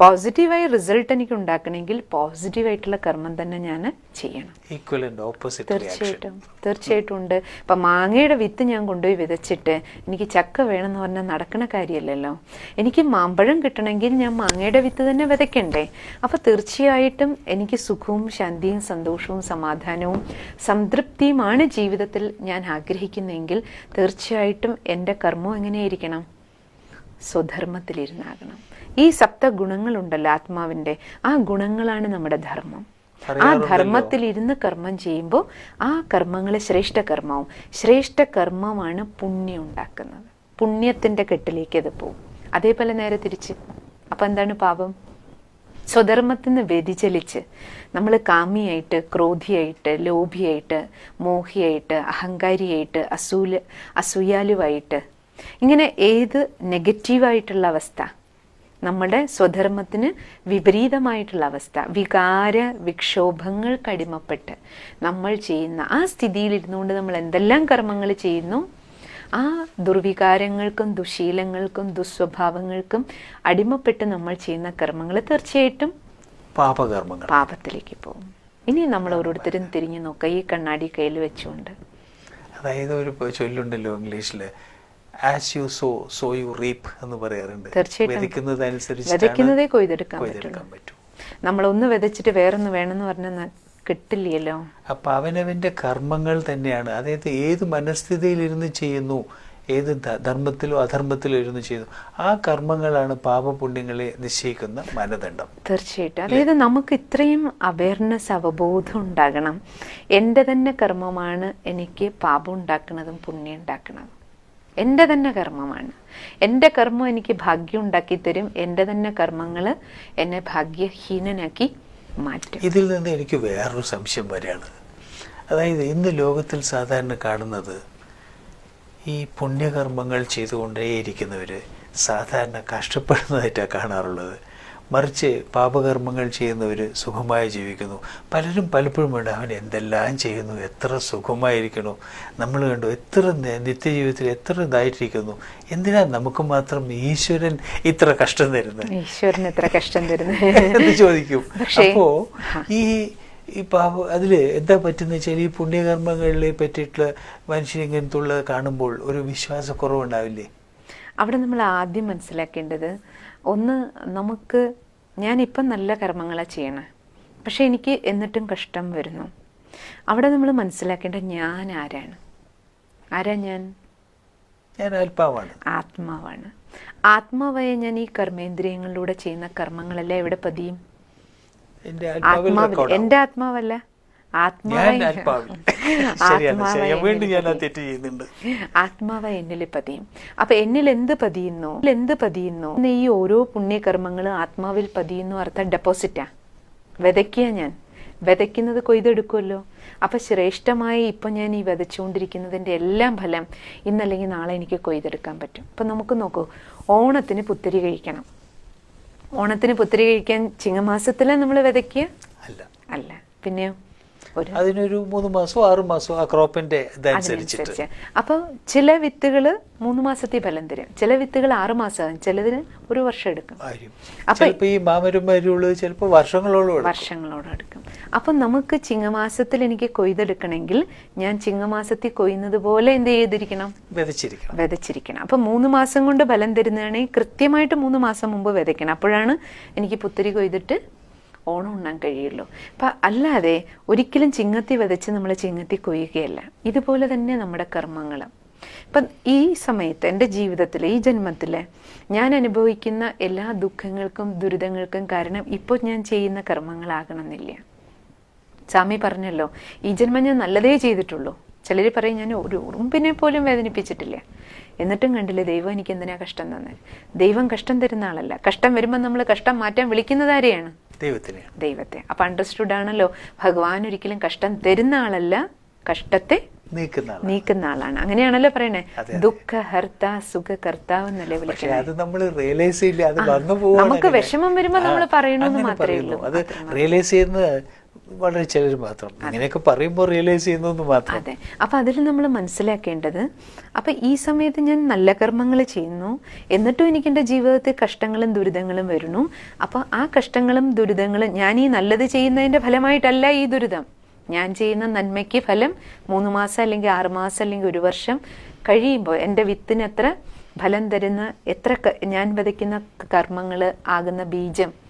പോസിറ്റീവായ റിസൾട്ട് എനിക്ക് ഉണ്ടാക്കണമെങ്കിൽ പോസിറ്റീവായിട്ടുള്ള കർമ്മം തന്നെ ഞാൻ ചെയ്യണം. തീർച്ചയായിട്ടും തീർച്ചയായിട്ടും ഉണ്ട്. ഇപ്പൊ മാങ്ങയുടെ വിത്ത് ഞാൻ കൊണ്ടുപോയി വിതച്ചിട്ട് എനിക്ക് ചക്ക വേണമെന്ന് പറഞ്ഞാൽ നടക്കണ കാര്യമല്ലല്ലോ. എനിക്ക് മാമ്പഴം കിട്ടണമെങ്കിൽ ഞാൻ മാങ്ങയുടെ വിത്ത് തന്നെ വിതയ്ക്കണ്ടേ? അപ്പൊ തീർച്ചയായിട്ടും എനിക്ക് സുഖവും ശാന്തിയും സന്തോഷവും സമാധാനവും സംതൃപ്തിയുമാണ് ജീവിതത്തിൽ ഞാൻ ആഗ്രഹിക്കുന്നതെങ്കിൽ തീർച്ചയായിട്ടും എന്റെ കർമ്മം എങ്ങനെയായിരിക്കണം? സ്വധർമ്മത്തിലിരുന്നാകണം. ഈ സപ്ത ഗുണങ്ങളുണ്ടല്ലോ ആത്മാവിന്റെ. ആ ഗുണങ്ങളാണ് നമ്മുടെ ധർമ്മം. ആ ധർമ്മത്തിൽ ഇരുന്ന് കർമ്മം ചെയ്യുമ്പോൾ ആ കർമ്മങ്ങൾ ശ്രേഷ്ഠ കർമ്മവും ശ്രേഷ്ഠ കർമ്മമാണ് പുണ്യം ഉണ്ടാക്കുന്നത്. പുണ്യത്തിന്റെ കെട്ടിലേക്ക് അത് പോകും. അതേപോലെ നേരെ തിരിച്ച് അപ്പം എന്താണ് പാപം? സ്വധർമ്മത്തിൽ നിന്ന് വ്യതിചലിച്ച് നമ്മൾ കാമിയായിട്ട് ക്രോധിയായിട്ട് ലോഭിയായിട്ട് മോഹിയായിട്ട് അഹങ്കാരിയായിട്ട് അസൂല അസൂയാലുവായിട്ട് ഇങ്ങനെ ഏത് നെഗറ്റീവായിട്ടുള്ള അവസ്ഥ നമ്മുടെ സ്വധർമ്മത്തിന് വിപരീതമായിട്ടുള്ള അവസ്ഥ. വികാര വിക്ഷോഭങ്ങൾ കടിമപ്പെട്ട് നമ്മൾ ചെയ്യുന്ന ആ സ്ഥിതിയിലിരുന്നുകൊണ്ട് നമ്മൾ എന്തെല്ലാം കർമ്മങ്ങൾ ചെയ്യുന്നു? ആ ദുർവികാരങ്ങൾക്കും ദുശീലങ്ങൾക്കും ദുസ്വഭാവങ്ങൾക്കും അടിമപ്പെട്ട് നമ്മൾ ചെയ്യുന്ന കർമ്മങ്ങൾ തീർച്ചയായിട്ടും പാപകർമ്മങ്ങൾ. പാപത്തിലേക്ക് പോകും. ഇനി നമ്മൾ ഓരോരുത്തരും തിരിഞ്ഞു നോക്കുക ഈ കണ്ണാടി കയ്യിൽ വെച്ചുകൊണ്ട്. അതായത് ഒരു ചൊല്ലുണ്ടല്ലോ ഇംഗ്ലീഷിൽ as you sow so you reap എന്ന് പറയാറുണ്ട്. വിതയ്ക്കുന്നതനുസരിച്ച് വിതയ്ക്കുന്നതേ കൊയ്തെടുക്കാൻ. പറ്റൂ. നമ്മളൊന്ന് വിതച്ചിട്ട് വേറൊന്ന് വേണമെന്ന് പറഞ്ഞാൽ കിട്ടില്ലല്ലോ. അപ്പൊ അവനവന്റെ കർമ്മങ്ങൾ തന്നെയാണ്. അതായത് ഏത് മനസ്ഥിതിയിൽ ഇരുന്ന് ചെയ്യുന്നു ഏത് ധർമ്മത്തിലോ അധർമ്മത്തിലോ ഇരുന്ന് ചെയ്യുന്നു ആ കർമ്മങ്ങളാണ് പാപപുണ്യങ്ങളെ നിശ്ചയിക്കുന്ന മാനദണ്ഡം. തീർച്ചയായിട്ടും. അതായത് നമുക്ക് ഇത്രയും അവയർനെസ് അവബോധം ഉണ്ടാകണം. എന്റെ തന്നെ കർമ്മമാണ് എനിക്ക് പാപം ഉണ്ടാക്കുന്നതും പുണ്യം ഉണ്ടാക്കുന്നതും. എന്റെ തന്നെ കർമ്മമാണ്. എന്റെ കർമ്മം എനിക്ക് ഭാഗ്യം ഉണ്ടാക്കി തരും. എന്റെ തന്നെ കർമ്മങ്ങൾ എന്നെ ഭാഗ്യഹീനനാക്കി മാറ്റും. ഇതിൽ നിന്ന് എനിക്ക് വേറൊരു സംശയം വരികയാണ്. അതായത് ഇന്ന് ലോകത്തിൽ സാധാരണ കാണുന്നത് ഈ പുണ്യകർമ്മങ്ങൾ ചെയ്തുകൊണ്ടേയിരിക്കുന്നവർ സാധാരണ കഷ്ടപ്പെടുന്നതായിട്ടാണ് കാണാറുള്ളത്. മറിച്ച് പാപകർമ്മങ്ങൾ ചെയ്യുന്നവർ സുഖമായി ജീവിക്കുന്നു. പലരും പലപ്പോഴും വേണ്ട അവൻ എന്തെല്ലാം ചെയ്യുന്നു? എത്ര സുഖമായിരിക്കുന്നു? നമ്മൾ കണ്ടു എത്ര നിത്യജീവിതത്തിൽ എത്ര ഇതായിട്ടിരിക്കുന്നു. എന്തിനാ നമുക്ക് മാത്രം ഈശ്വരൻ ഇത്ര കഷ്ടം തരുന്നത് ഈശ്വരൻ എത്ര കഷ്ടം തരുന്നു. എന്ന് ചോദിക്കും. അപ്പോ ഈ ഈ പാപ അതിൽ എന്താ പറ്റുന്ന വെച്ചാൽ ഈ പുണ്യകർമ്മങ്ങളിലെ പറ്റിയിട്ടുള്ള മനുഷ്യൻ ഇങ്ങനത്തുള്ള കാണുമ്പോൾ ഒരു വിശ്വാസക്കുറവുണ്ടാവില്ലേ? അവിടെ നമ്മൾ ആദ്യം മനസ്സിലാക്കേണ്ടത് ഒന്ന് നമുക്ക് ഞാനിപ്പം നല്ല കർമ്മങ്ങളാണ് ചെയ്യണേ. പക്ഷെ എനിക്ക് എന്നിട്ടും കഷ്ടം വരുന്നു. അവിടെ നമ്മൾ മനസ്സിലാക്കേണ്ട ഞാൻ ആരാണ്? ആരാ ഞാൻ? ആത്മാവാണ്. ആത്മാവായ ഞാൻ ഈ കർമ്മേന്ദ്രിയങ്ങളിലൂടെ ചെയ്യുന്ന കർമ്മങ്ങളല്ലേ എവിടെ പതിയും? എന്റെ ആത്മാവിൽ എന്റെ ആത്മാവല്ല. ആത്മാവായ ശരിയാണ് വീണ്ടും ഞാൻ. തെറ്റ് ചെയ്യുന്നുണ്ട്. ആത്മാവ എന്നിൽ പതിയും. അപ്പൊ എന്നിൽ എന്ത് പതിയുന്നു? എന്ത് പതിയുന്നു? ഈ ഓരോ പുണ്യകർമ്മങ്ങളും ആത്മാവിൽ പതിയുന്നു അർത്ഥം ഡെപ്പോസിറ്റാ വിതയ്ക്കുക ഞാൻ. വിതയ്ക്കുന്നത് കൊയ്തെടുക്കുമല്ലോ അപ്പൊ ശ്രേഷ്ഠമായി ഇപ്പൊ ഞാൻ ഈ വിതച്ചുകൊണ്ടിരിക്കുന്നതിന്റെ എല്ലാം ഫലം ഇന്നല്ലെങ്കിൽ നാളെ എനിക്ക് കൊയ്തെടുക്കാൻ പറ്റും. അപ്പൊ നമുക്ക് നോക്കൂ ഓണത്തിന് പുത്തരി കഴിക്കണം. ഓണത്തിന് പുത്തരി കഴിക്കാൻ ചിങ്ങമാസത്തിലെ നമ്മൾ വിതയ്ക്കുക? അല്ല. അല്ല. പിന്നെയോ? അതിനൊരു മൂന്ന് മാസം ആറു മാസം ആ ക്രോപ്പിന്റെ ഇതനുസരിച്ചിട്ട്. അപ്പൊ ചില വിത്തുകൾ മൂന്ന് മാസത്തെ ഫലം തരും. ചില വിത്തുകൾ ആറ് മാസം ചിലതിന് ഒരു വർഷം എടുക്കും. അപ്പൊ- ഈ മാമരും മരുൾ ചിലപ്പോ വർഷങ്ങളോളം വർഷങ്ങളോളം വർഷങ്ങളോട് എടുക്കും. അപ്പം നമുക്ക് ചിങ്ങമാസത്തിൽ എനിക്ക് കൊയ്തെടുക്കണമെങ്കിൽ ഞാൻ ചിങ്ങമാസത്തിൽ കൊയ്യുന്നത് പോലെ എന്ത് ചെയ്തിരിക്കണം? വിതച്ചിരിക്കണം. വിതച്ചിരിക്കണം. അപ്പം മൂന്ന് മാസം കൊണ്ട് ഫലം തരുന്നതാണെങ്കിൽ കൃത്യമായിട്ട് മൂന്ന് മാസം മുമ്പ് വിതയ്ക്കണം. അപ്പോഴാണ് എനിക്ക് പുത്തിരി കൊയ്തിട്ട് ഓണം ഉണ്ണാൻ കഴിയുള്ളൂ അപ്പം അല്ലാതെ ഒരിക്കലും ചിങ്ങത്തി വിതച്ച് നമ്മൾ ചിങ്ങത്തി കൊയ്യുകയല്ല. ഇതുപോലെ തന്നെ നമ്മുടെ കർമ്മങ്ങൾ ഇപ്പം ഈ സമയത്ത് എന്റെ ജീവിതത്തിൽ ഈ ജന്മത്തിൽ ഞാൻ അനുഭവിക്കുന്ന എല്ലാ ദുഃഖങ്ങൾക്കും ദുരിതങ്ങൾക്കും കാരണം ഇപ്പോൾ ഞാൻ ചെയ്യുന്ന കർമ്മങ്ങളാകണമെന്നില്ല. സ്വാമി പറഞ്ഞല്ലോ ഈ ജന്മം ഞാൻ നല്ലതേ ചെയ്തിട്ടുള്ളൂ. ചിലർ പറയും ഞാൻ ഒരു ഉറുമ്പിനെ പോലും വേദനിപ്പിച്ചിട്ടില്ല. എന്നിട്ടും കണ്ടില്ലേ ദൈവം എനിക്ക് എന്തിനാ കഷ്ടം തന്നെ? ദൈവം കഷ്ടം തരുന്ന ആളല്ല. കഷ്ടം വരുമ്പോൾ നമ്മൾ കഷ്ടം മാറ്റാൻ വിളിക്കുന്നത് ആരെയാണ്? ദൈവത്തിനെ ദൈവത്തെ. അപ്പൊ അണ്ടർസ്റ്റുഡ് ആണല്ലോ. ഭഗവാൻ ഒരിക്കലും കഷ്ടം തരുന്ന ആളല്ല കഷ്ടത്തെ നീക്കുന്ന ആളാണ്. അങ്ങനെയാണല്ലോ പറയണേ. ദുഃഖഹർത്ത ദുഃഖ ഹർത്ത സുഖ കർത്താവ് എന്നല്ലേ വിളിക്കുന്നത് അത് നമ്മൾ റിയലൈസ് ചെയ്യില്ല. അത് വന്നു നമുക്ക് വിഷമം വരുമ്പോ നമ്മൾ പറയണമെന്ന് മാത്രമേ ഉള്ളൂ. അത് റിയലൈസ് ചെയ്യുന്ന വളരെ ചിലർ മാത്രം. ഇങ്ങനെയൊക്കെ പറയുമ്പോൾ റിയലൈസ് ചെയ്യുന്നു മാത്രം. അതെ. അപ്പൊ അതിൽ നമ്മൾ മനസ്സിലാക്കേണ്ടത് അപ്പൊ ഈ സമയത്ത് ഞാൻ നല്ല കർമ്മങ്ങൾ ചെയ്യുന്നു എന്നിട്ടും എനിക്ക് എന്റെ ജീവിതത്തിൽ കഷ്ടങ്ങളും ദുരിതങ്ങളും വരുന്നു. അപ്പൊ ആ കഷ്ടങ്ങളും ദുരിതങ്ങളും ഞാൻ ഈ നല്ലത് ചെയ്യുന്നതിന്റെ ഫലമായിട്ടല്ല ഈ ദുരിതം. ഞാൻ ചെയ്യുന്ന നന്മയ്ക്ക് ഫലം മൂന്ന് മാസം അല്ലെങ്കിൽ ആറ് മാസം അല്ലെങ്കിൽ ഒരു വർഷം കഴിയുമ്പോൾ എന്റെ വിത്തിന് എത്ര ഫലം തരുന്ന എത്ര ഞാൻ വിതയ്ക്കുന്ന കർമ്മങ്ങൾ ആകുന്ന ബീജം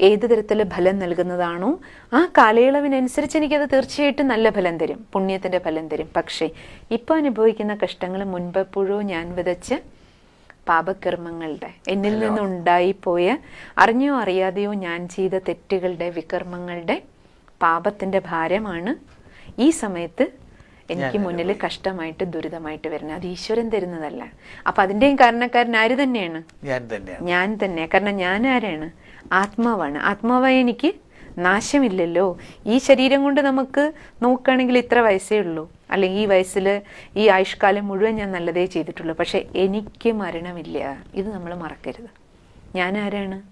ഏത് തരത്തിൽ ഫലം നൽകുന്നതാണോ ആ കാലയളവിനനുസരിച്ച് എനിക്കത് തീർച്ചയായിട്ടും നല്ല ഫലം തരും പുണ്യത്തിന്റെ ഫലം തരും. പക്ഷേ ഇപ്പോൾ അനുഭവിക്കുന്ന കഷ്ടങ്ങൾ മുൻപെപ്പോഴോ ഞാൻ വിതച്ച് പാപകർമ്മങ്ങളുടെ എന്നിൽ നിന്നുണ്ടായിപ്പോയ അറിഞ്ഞോ അറിയാതെയോ ഞാൻ ചെയ്ത തെറ്റുകളുടെ വികർമ്മങ്ങളുടെ പാപത്തിന്റെ ഭാരമാണ് ഈ സമയത്ത് എനിക്ക് മുന്നിൽ കഷ്ടമായിട്ട് ദുരിതമായിട്ട് വരുന്നത്. അത് ഈശ്വരൻ തരുന്നതല്ല. അപ്പൊ അതിന്റെയും കാരണക്കാരൻ ആര് തന്നെയാണ്? ഞാൻ തന്നെയാണ്. കാരണം ഞാൻ ആരാണ്? ആത്മാവാണ്. ആത്മാവായ എനിക്ക് നാശമില്ലല്ലോ. ഈ ശരീരം കൊണ്ട് നമുക്ക് നോക്കുകയാണെങ്കിൽ ഇത്ര വയസ്സേ ഉള്ളൂ. അല്ലെങ്കിൽ ഈ വയസ്സിൽ ഈ ആയുഷ്കാലം മുഴുവൻ ഞാൻ നല്ലതേ ചെയ്തിട്ടുള്ളൂ. പക്ഷേ എനിക്ക് മരണമില്ല. ഇത് നമ്മൾ മറക്കരുത്. ഞാൻ ആരാണ്?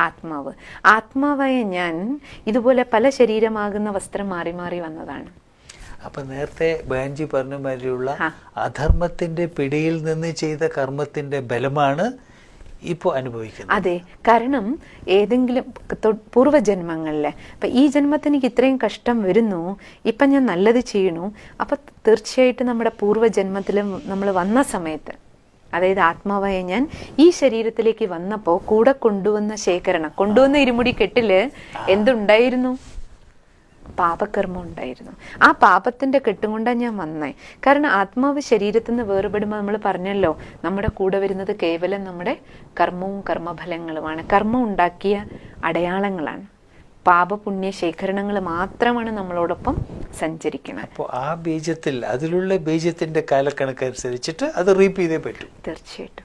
ആത്മാവ്. ആത്മാവായ ഞാൻ ഇതുപോലെ പല ശരീരമാകുന്ന വസ്ത്രം മാറി മാറി വന്നതാണ്. അപ്പൊ നേരത്തെ ബാൻജി പറഞ്ഞ മാതിരിയുള്ള അധർമ്മത്തിന്റെ പിടിയിൽ നിന്ന് ചെയ്ത കർമ്മത്തിന്റെ ബലമാണ് ഇപ്പോൾ അനുഭവിക്കുന്നത് അതെ കാരണം ഏതെങ്കിലും പൂർവജന്മങ്ങളിൽ പൂർവജന്മങ്ങളിലെ ഇപ്പം ഈ ജന്മത്തിന് എനിക്ക് ഇത്രയും കഷ്ടം വരുന്നു ഇപ്പം ഞാൻ നല്ലത് ചെയ്യണു അപ്പം തീർച്ചയായിട്ടും നമ്മുടെ പൂർവജന്മത്തിൽ നമ്മൾ വന്ന സമയത്ത് അതായത് ആത്മാവായ ഞാൻ ഈ ശരീരത്തിലേക്ക് വന്നപ്പോൾ കൂടെ കൊണ്ടുവന്ന ശേഖരണം കൊണ്ടുവന്ന ഇരുമുടി കെട്ടിൽ എന്തുണ്ടായിരുന്നു? പാപകർമ്മം ഉണ്ടായിരുന്നു ആ പാപത്തിന്റെ കെട്ടും കൊണ്ടാണ് ഞാൻ വന്നേ. കാരണം ആത്മാവ് ശരീരത്തിൽ നിന്ന് വേർപെടുമ്പോൾ നമ്മൾ പറഞ്ഞല്ലോ നമ്മുടെ കൂടെ വരുന്നത് കേവലം നമ്മുടെ കർമ്മവും കർമ്മഫലങ്ങളുമാണ്. കർമ്മം ഉണ്ടാക്കിയ അടയാളങ്ങളാണ്. പാപപുണ്യ ശേഖരണങ്ങൾ മാത്രമാണ് നമ്മളോടൊപ്പം സഞ്ചരിക്കുന്നത്. അപ്പോൾ ആ ബീജത്തിൽ അതിലുള്ള ബീജത്തിന്റെ കാലക്കണക്കനുസരിച്ചിട്ട് അത് റീപ്പ് ചെയ്തേ പറ്റൂ. തീർച്ചയായിട്ടും.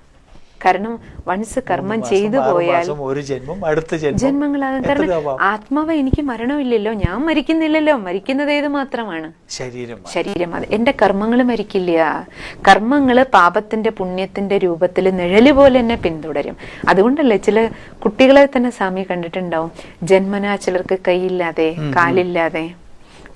കാരണം വൺസ് കർമ്മം ചെയ്തു പോയാൽ ഒരു ജന്മം അടുത്ത ജന്മം. ജന്മങ്ങളാകും കാരണം ആത്മാവ് എനിക്ക് മരണമില്ലല്ലോ ഞാൻ മരിക്കുന്നില്ലല്ലോ മരിക്കുന്നത് ഏത് മാത്രമാണ്? ശരീരം ശരീരം അത്. എന്റെ കർമ്മങ്ങൾ മരിക്കില്ല. കർമ്മങ്ങൾ പാപത്തിന്റെ പുണ്യത്തിന്റെ രൂപത്തിൽ നിഴൽ പോലെ എന്നെ പിന്തുടരും. അതുകൊണ്ടല്ലേ ചില കുട്ടികളെ തന്നെ സ്വാമി കണ്ടിട്ടുണ്ടാവും ജന്മനാ ചിലർക്ക് കൈയില്ലാതെ കാലില്ലാതെ.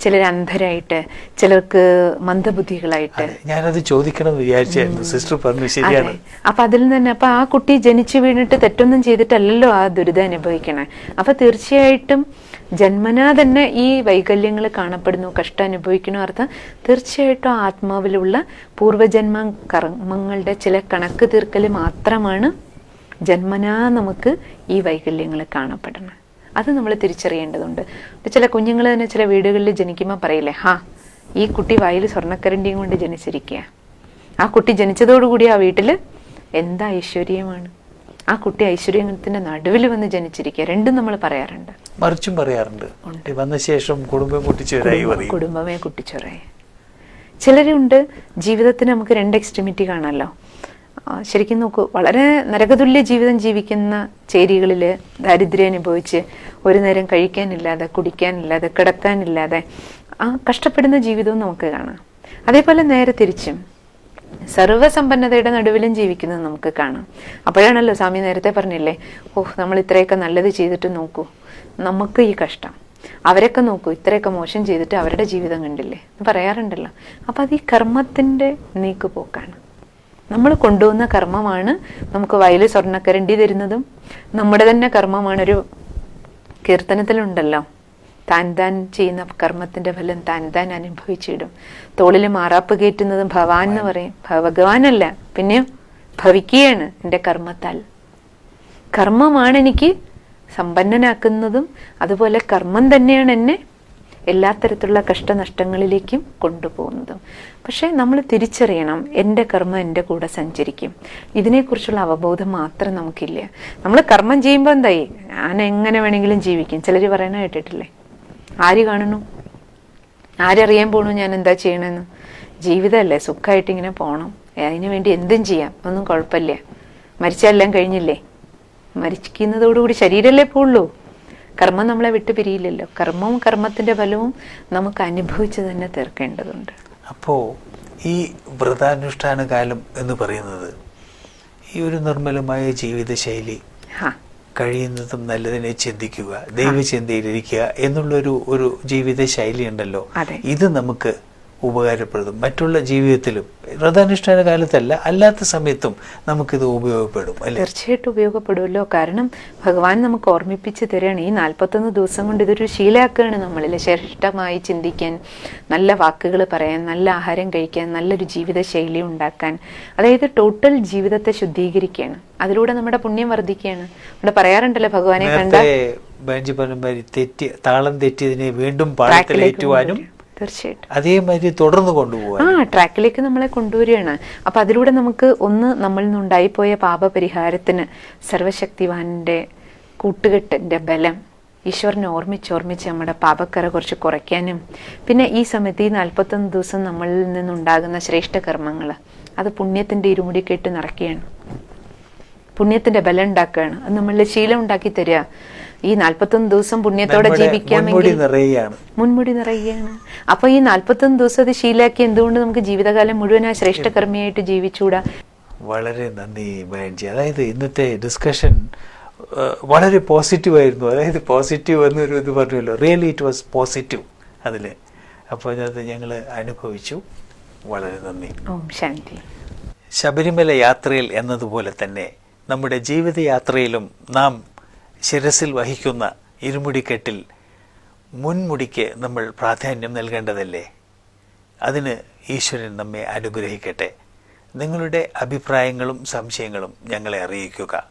ചിലർ അന്ധരായിട്ട് ചിലർക്ക് മന്ദബുദ്ധികളായിട്ട്. ഞാനത് ചോദിക്കണം വിചാരിച്ചായിരുന്നു. സിസ്റ്റർ പറഞ്ഞു ശരിയാണ്. അപ്പൊ അതിൽ നിന്ന് തന്നെ അപ്പൊ ആ കുട്ടി ജനിച്ചു വീണിട്ട് തെറ്റൊന്നും ചെയ്തിട്ടല്ലല്ലോ ആ ദുരിതം അനുഭവിക്കണേ. അപ്പൊ തീർച്ചയായിട്ടും ജന്മനാ തന്നെ ഈ വൈകല്യങ്ങൾ കാണപ്പെടുന്നു കഷ്ടം അനുഭവിക്കുന്നു അർത്ഥം തീർച്ചയായിട്ടും ആത്മാവിലുള്ള പൂർവജന്മ കർമ്മങ്ങളുടെ ചില കണക്ക് തീർക്കൽ മാത്രമാണ് ജന്മനാ നമുക്ക് ഈ വൈകല്യങ്ങൾ കാണപ്പെടുന്നത് അത് നമ്മൾ തിരിച്ചറിയേണ്ടതുണ്ട്. ചില കുഞ്ഞുങ്ങൾ തന്നെ ചില വീടുകളിൽ ജനിക്കുമ്പോൾ പറയില്ലേ ഹാ ഈ കുട്ടി വായിൽ സ്വർണക്കരണ്ടിയും കൊണ്ട് ജനിച്ചിരിക്കുക ആ കുട്ടി ജനിച്ചതോടുകൂടി ആ വീട്ടിൽ എന്താ ഐശ്വര്യമാണ്? ആ കുട്ടി ഐശ്വര്യത്തിന്റെ നടുവിൽ വന്ന് ജനിച്ചിരിക്കുക രണ്ടും നമ്മൾ പറയാറുണ്ട്. മറിച്ചും പറയാറുണ്ട്. വന്ന ശേഷം കുടുംബം കുടുംബമേ കുട്ടിച്ചൊറയെ ചിലരുണ്ട് ജീവിതത്തിന് നമുക്ക് രണ്ട് എക്സ്ട്രിമിറ്റി കാണാമല്ലോ ശരിക്കും നോക്കൂ വളരെ നരകതുല്യ ജീവിതം ജീവിക്കുന്ന ചേരികളിൽ ദാരിദ്ര്യം അനുഭവിച്ച് ഒരു നേരം കഴിക്കാനില്ലാതെ കുടിക്കാനില്ലാതെ കിടക്കാനില്ലാതെ ആ കഷ്ടപ്പെടുന്ന ജീവിതവും നമുക്ക് കാണാം. അതേപോലെ നേരെ തിരിച്ചും സർവസമ്പന്നതയുടെ നടുവിലും ജീവിക്കുന്നത് നമുക്ക് കാണാം. അപ്പോഴാണല്ലോ സ്വാമി നേരത്തെ പറഞ്ഞില്ലേ ഓഹ് നമ്മൾ ഇത്രയൊക്കെ നല്ലത് ചെയ്തിട്ട് നോക്കൂ നമുക്ക് ഈ കഷ്ടം. അവരൊക്കെ നോക്കൂ ഇത്രയൊക്കെ മോശം ചെയ്തിട്ട് അവരുടെ ജീവിതം കണ്ടില്ലേ? പറയാറുണ്ടല്ലോ. അപ്പൊ അത് ഈ കർമ്മത്തിന്റെ നീക്കുപോക്കാണ്. നമ്മൾ കൊണ്ടുവന്ന കർമ്മമാണ് നമുക്ക് വയലിൽ സ്വർണക്കരണ്ടി തരുന്നതും നമ്മുടെ തന്നെ കർമ്മമാണ് ഒരു കീർത്തനത്തിലുണ്ടല്ലോ. താൻ താൻ ചെയ്യുന്ന കർമ്മത്തിന്റെ ഫലം താൻ താൻ അനുഭവിച്ചിടും. തോളിൽ മാറാപ്പ് കയറ്റുന്നതും ഭവാൻ എന്ന് പറയും. ഭഗവാനല്ല പിന്നെ ഭവിക്കുകയാണ് എന്റെ കർമ്മത്താൽ. കർമ്മമാണ് എനിക്ക് സമ്പന്നനാക്കുന്നതും അതുപോലെ കർമ്മം തന്നെയാണ് എന്നെ എല്ലാ തരത്തിലുള്ള കഷ്ടനഷ്ടങ്ങളിലേക്കും കൊണ്ടുപോകുന്നതും. പക്ഷേ നമ്മൾ തിരിച്ചറിയണം എന്റെ കർമ്മം എന്റെ കൂടെ സഞ്ചരിക്കും. ഇതിനെക്കുറിച്ചുള്ള അവബോധം മാത്രം നമുക്കില്ല. നമ്മൾ കർമ്മം ചെയ്യുമ്പോൾ എന്തായി? ഞാൻ എങ്ങനെ വേണമെങ്കിലും ജീവിക്കും. ചിലർ പറയണ കേട്ടിട്ടില്ലേ? ആര് കാണുന്നു? ആരറിയാൻ പോണു ഞാൻ എന്താ ചെയ്യണമെന്ന് ജീവിതമല്ലേ? സുഖമായിട്ട് ഇങ്ങനെ പോകണം അതിനു വേണ്ടി എന്തും ചെയ്യാം. ഒന്നും കുഴപ്പമില്ല. മരിച്ചെല്ലാം കഴിഞ്ഞില്ലേ? മരിക്കുന്നതോടുകൂടി ശരീരമല്ലേ പോവുള്ളൂ. കർമ്മം നമ്മളെ വിട്ടു പിരിയില്ലല്ലോ. കർമ്മവും കർമ്മത്തിന്റെ ഫലവും നമുക്ക് അനുഭവിച്ച് തന്നെ തീർക്കേണ്ടതുണ്ട്. അപ്പോൾ ഈ വ്രതാനുഷ്ഠാന കാലം എന്ന് പറയുന്നത് ഈ ഒരു നിർമ്മലമായ ജീവിതശൈലി കഴിയുന്നതും നല്ലതിനെ ചിന്തിക്കുക ദൈവചിന്തയിലിരിക്കുക എന്നുള്ളൊരു ഒരു ജീവിത ശൈലി ഉണ്ടല്ലോ ഇത് നമുക്ക് ഉപകാരപ്പെടും. മറ്റുള്ള ജീവിതത്തിലും വ്രതാനുഷ്ഠാന കാലത്തല്ല അല്ലാത്ത സമയത്തും നമുക്കിത് ഉപയോഗപ്പെടും അല്ലെ? തീർച്ചയായിട്ടും ഉപയോഗപ്പെടുമല്ലോ. കാരണം ഭഗവാൻ നമുക്ക് ഓർമ്മിപ്പിച്ച് തരികയാണ് ഈ നാൽപ്പത്തൊന്ന് ദിവസം കൊണ്ട് ഇതൊരു ശീലാക്കുകയാണ് നമ്മളിൽ. ശ്രേഷ്ഠമായി ചിന്തിക്കാൻ നല്ല വാക്കുകൾ പറയാൻ നല്ല ആഹാരം കഴിക്കാൻ നല്ലൊരു ജീവിതശൈലി ഉണ്ടാക്കാൻ. അതായത് ടോട്ടൽ ജീവിതത്തെ ശുദ്ധീകരിക്കുകയാണ്. അതിലൂടെ നമ്മുടെ പുണ്യം വർദ്ധിക്കുകയാണ്. ഇവിടെ പറയാറുണ്ടല്ലോ ഭഗവാനെ കണ്ട ബെഞ്ച് പരമ്പര തെറ്റി താളം തെറ്റിയതിനെ വീണ്ടും പാടത്തിലേറ്റുവാനും. തീർച്ചയായിട്ടും. അതേമാതിരി തുടർന്ന് ആ ട്രാക്കിലേക്ക് നമ്മളെ കൊണ്ടുവരികയാണ്. അപ്പൊ അതിലൂടെ നമുക്ക് ഒന്ന് നമ്മളിൽ നിന്നുണ്ടായിപ്പോയ പാപപരിഹാരത്തിന് സർവശക്തിവാന്റെ കൂട്ടുകെട്ടിന്റെ ബലം ഈശ്വരനെ ഓർമ്മിച്ചോർമ്മിച്ച് നമ്മുടെ പാപക്കറ കുറച്ച് കുറയ്ക്കാനും പിന്നെ ഈ സമയത്ത് ഈ നാൽപ്പത്തൊന്ന് ദിവസം നമ്മളിൽ നിന്നുണ്ടാകുന്ന ശ്രേഷ്ഠ കർമ്മങ്ങൾ അത് പുണ്യത്തിന്റെ ഇരുമുടി കെട്ട് നിറയ്ക്കുകയാണ്. പുണ്യത്തിന്റെ ബലം ഉണ്ടാക്കുകയാണ്. അത് നമ്മളിൽ ശീലം ഉണ്ടാക്കി തരിക. ഈ നാൽപ്പത്തൊന്ന് ദിവസം പുണ്യത്തോടെ ജീവിക്കാമെങ്കിൽ മുൻമുടി നിറയുകയാണ്. അപ്പൊ ഈ നാൽപ്പത്തൊന്ന് ദിവസം അത് ശീലാക്കി എന്തുകൊണ്ട് നമുക്ക് ജീവിതകാലം മുഴുവൻ ആ ശ്രേഷ്ഠ കർമ്മിയായിട്ട് ജീവിച്ചൂടാ വളരെ നന്ദി ബയൻജി അതായത് ഇന്നത്തെ ഡിസ്കഷൻ വളരെ പോസിറ്റീവ് ആയിരുന്നു. അതായത് പോസിറ്റീവ് എന്നൊരു ഇത് പറഞ്ഞല്ലോ. റിയലി ഇറ്റ് വാസ് പോസിറ്റീവ് അതിൽ അപ്പോൾ അത് ഞങ്ങൾ അനുഭവിച്ചു. വളരെ നന്ദി. ഓം ശാന്തി. ശബരിമല യാത്രയിൽ എന്നതുപോലെ തന്നെ നമ്മുടെ ജീവിതയാത്രയിലും നാം ശിരസിൽ വഹിക്കുന്ന ഇരുമുടിക്കെട്ടിൽ മുൻമുടിക്ക് നമ്മൾ പ്രാധാന്യം നൽകേണ്ടതല്ലേ? അതിന് ഈശ്വരൻ നമ്മെ അനുഗ്രഹിക്കട്ടെ. നിങ്ങളുടെ അഭിപ്രായങ്ങളും സംശയങ്ങളും ഞങ്ങളെ അറിയിക്കുക.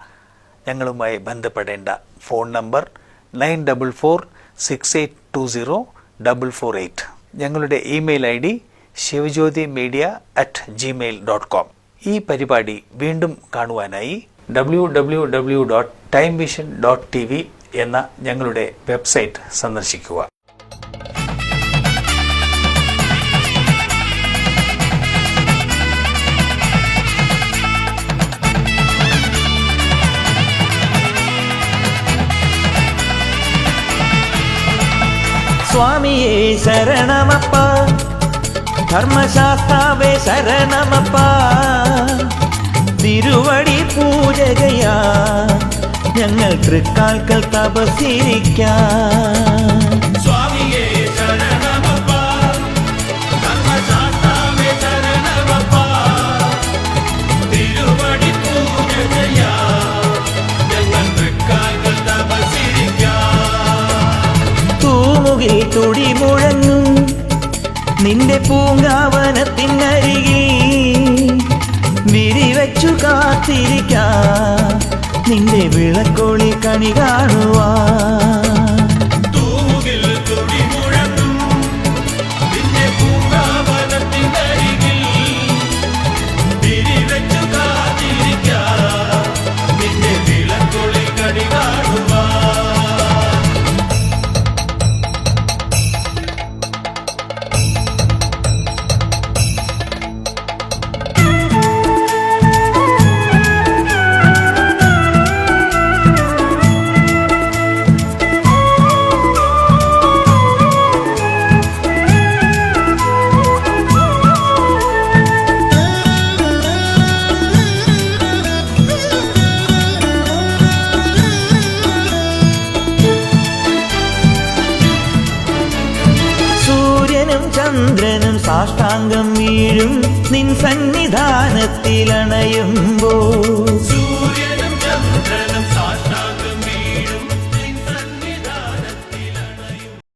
ഞങ്ങളുമായി ബന്ധപ്പെടേണ്ട phone number nine double four six eight two zero double four eight. ഞങ്ങളുടെ email I D Shivajyothi media at Gmail dot com ഈ പരിപാടി വീണ്ടും കാണുവാനായി W W W dot time vision dot T V എന്ന ഞങ്ങളുടെ വെബ്സൈറ്റ് സന്ദർശിക്കുക. സ്വാമിയേ ശരണമപ്പ ധർമ്മശാസ്താവേ ശരണമപ്പ തിരുവടി പൂജകയാ ഞങ്ങൾ തൃക്കാൽക്കൽ തപസിരിക്കാം സ്വാമിയേ ശരണമപ്പ തൂമുകിൽ തുടി മുഴങ്ങും നിന്റെ പൂങ്കാവനത്തിനരികിൽ വിരിവച്ചു കാത്തിരിക്കാം. നിന്റെ വിളക്കോളി കണി കാണുവാ